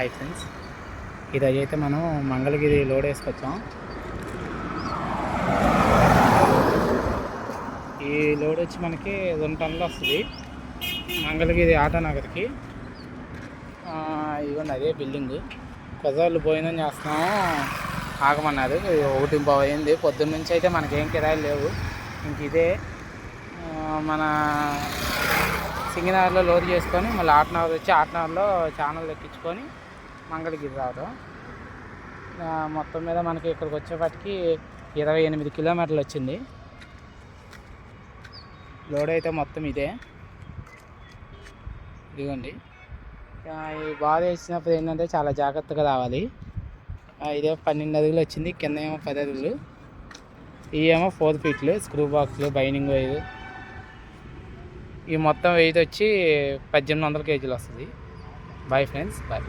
Hi friends ఇది అయితే మనం మంగళగిరి లోడ్ వేసుకొచ్చాం. ఈ లోడ్ వచ్చి మనకి రెండు టన్నులు వస్తుంది. మంగళగిరి ఆటోనగర్కి ఇవ్వండి ఇదిగోండి అదే బిల్డింగ్. కొద్దివాళ్ళు భోజనం చేస్తున్నాము ఆగమన్నారు. ఒకటి బాగు అయింది పొద్దున్న నుంచి అయితే మనకేం కిరాయిలు లేవు. ఇంక ఇదే మన సింగనగర్లో లోడ్ చేసుకొని మళ్ళీ ఆటనగర్ వచ్చి ఆటనగర్లో ఛానల్ ఎక్కించుకొని మంగళగిరి రావడం. మొత్తం మీద మనకి ఇక్కడికి వచ్చేపాటికి ఇరవై ఎనిమిది కిలోమీటర్లు వచ్చింది. లోడ్ అయితే మొత్తం ఇదే. ఇదిగోండి. ఈ బాధ వేసినప్పుడు ఏంటంటే చాలా జాగ్రత్తగా రావాలి. ఇదే పన్నెండు అడుగులు వచ్చింది. కింద ఏమో పది అడుగులు. ఇవి ఏమో ఫోర్ ఫీట్లు స్క్రూ బాక్స్లు బైనింగ్ వైర్. ఈ మొత్తం వెయిట్ వచ్చి పద్దెనిమిది వందల కేజీలు వస్తుంది. Bye friends bye